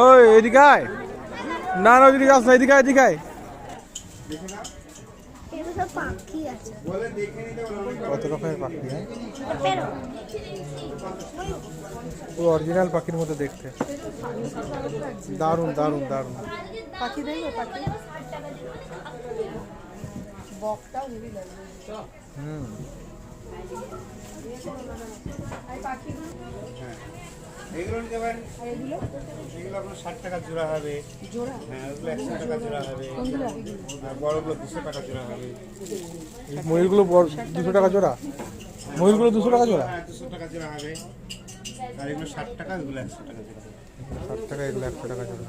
ওই এদিকে না না, ওইদিকে আস না এদিকে এদিকে আয় পাখি হ্যাঁ? ও অরিজিনাল পাখির মতো দেখতে। দারুণ দারুণ দারুণ। পাখি দেখবে, পাখি? বকটাও হেভি লাগবে হুম। এগুলো নিতে পারেন। এগুলো এগুলো আপনার ষাট টাকা জোড়া হবে। হ্যাঁ ওগুলো একশো টাকা জোড়া হবে। আর বড়গুলো দুশো টাকা জোড়া হবে। এই ময়ূরগুলো বড় দুশো টাকা জোড়া? ময়ূরগুলো দুশো টাকা জোড়া? হ্যাঁ দুশো টাকা জোড়া হবে। আর এগুলো ষাট টাকা এগুলো একশো টাকা জোড়া ষাট টাকা এগুলো একশো টাকা জোড়া।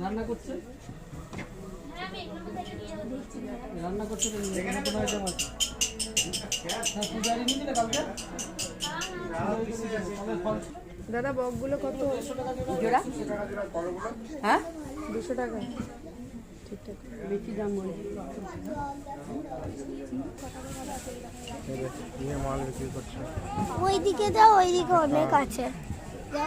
রান্না করছে? রান্না করছে হ্যাঁ দাদা বকগুলো কত? জোড়া। হ্যাঁ? দুশো টাকা। ঠিকঠাক। বেশি দাম ওইদিকে যাও ওইদিকে অনেক আছে। যা।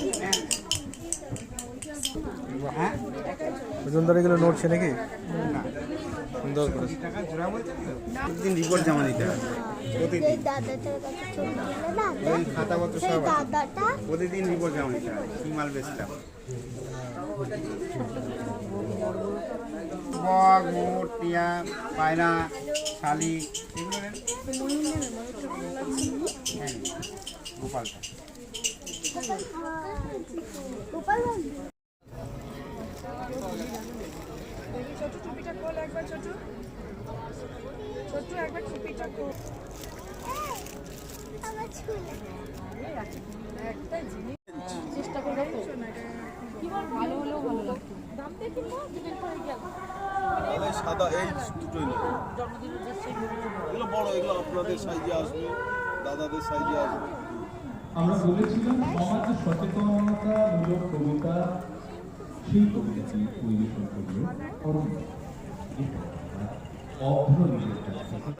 হ্যাঁ? ওজনদার এগুলো নড়ছে নাকি? সুন্দর করে। প্রতিদিন রিপোর্ট জমা দিতে হবে। প্রতিদিন? ওই খাতাপত্র সব প্রতিদিন রিপোর্ট জমা দিতে হবে কি মাল বক মোট টিয়া পায়রা শালি এগুলো নেন। হ্যাঁ গোপালটা। গোপাল দেখি ছোট টুপিটা খোল একবার ছোট। ছোট একবার টুপিটা খোল। আমার চুলে একটা জিনিস। চেষ্টা করব কি ভালো হলেও ভালো লাগতো দাম দিয়ে কিনবো? দুদিন পরে গেল সাদা এই দুটোই নেই এগুলো বড় এগুলো আপনাদের সাইজে আসবে দাদাদের সাইজে আসবে। আমরা বলেছিলাম সমাজে সচেতনতামূলক কবিতা সেই কবিতাটি পরিবেশন করল অরুণ অভ্র